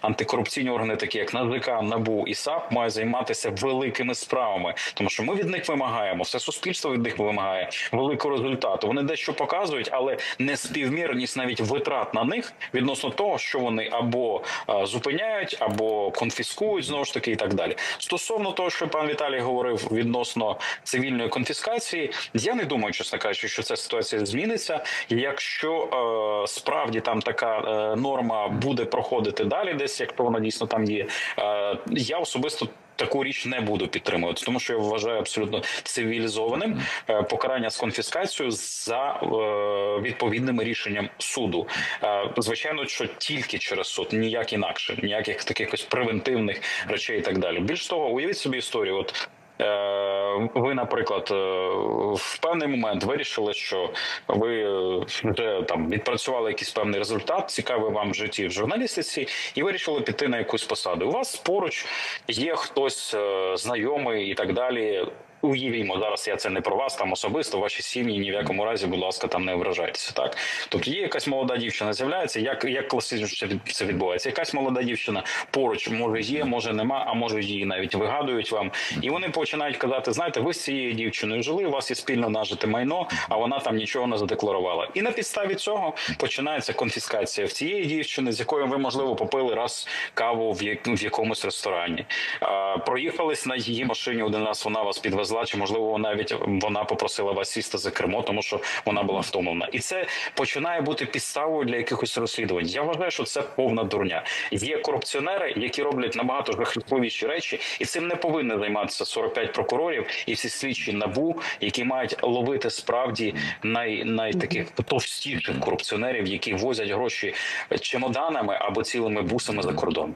антикорупційні органи, такі як НАЗК, НАБУ і САП, мають займатися великими справами, тому що ми від них вимагаємо, все суспільство від них вимагає великого результату. Вони дещо показують, але не співмірність навіть витрат на них відносно того, що вони або е, зупиняють, або конфіскують знову ж таки, і так далі. Стосовно того, що пан Віталій говорив відносно цивільної конфіскації, я не думаю, чесно кажучи, що ця ситуація зміниться. Якщо е, справді там така е, норма буде проходити далі, десь якщо вона дійсно там є, е, я особисто. Таку річ не буду підтримувати, тому що я вважаю абсолютно цивілізованим е, покарання з конфіскацією за е, відповідним рішенням суду. Звичайно, що тільки через суд, ніяк інакше, ніяких таких ось превентивних речей і так далі. Більш того, уявіть собі історію. От ви, наприклад, е, в певний момент вирішили, що ви е, вже там відпрацювали якийсь певний результат, цікавий вам в житті в журналістиці, і вирішили піти на якусь посаду. У вас поруч є хтось е, знайомий і так далі. Уявімо, зараз я це не про вас там особисто, ваші сім'ї ні в якому разі, будь ласка, там не ображайтеся. Так, тобто є якась молода дівчина, з'являється. Як як класично це відбувається? Якась молода дівчина поруч може є, може нема, а може її навіть вигадують вам, і вони починають казати: знаєте, ви з цією дівчиною жили, у вас є спільно нажите майно, а вона там нічого не задекларувала. І на підставі цього починається конфіскація в цієї дівчини, з якою ви можливо попили раз каву в, якомусь ресторані. Проїхались на її машині один раз. Вона вас підвезла, чи можливо навіть вона попросила вас сісти за кермо, тому що вона була втомлена. І це починає бути підставою для якихось розслідувань. Я вважаю, що це повна дурня. Є корупціонери, які роблять набагато жахливіші речі, і цим не повинні займатися 45 прокурорів і всі слідчі набу, які мають ловити справді най, най таких товстіших корупціонерів, які возять гроші чемоданами або цілими бусами за кордон.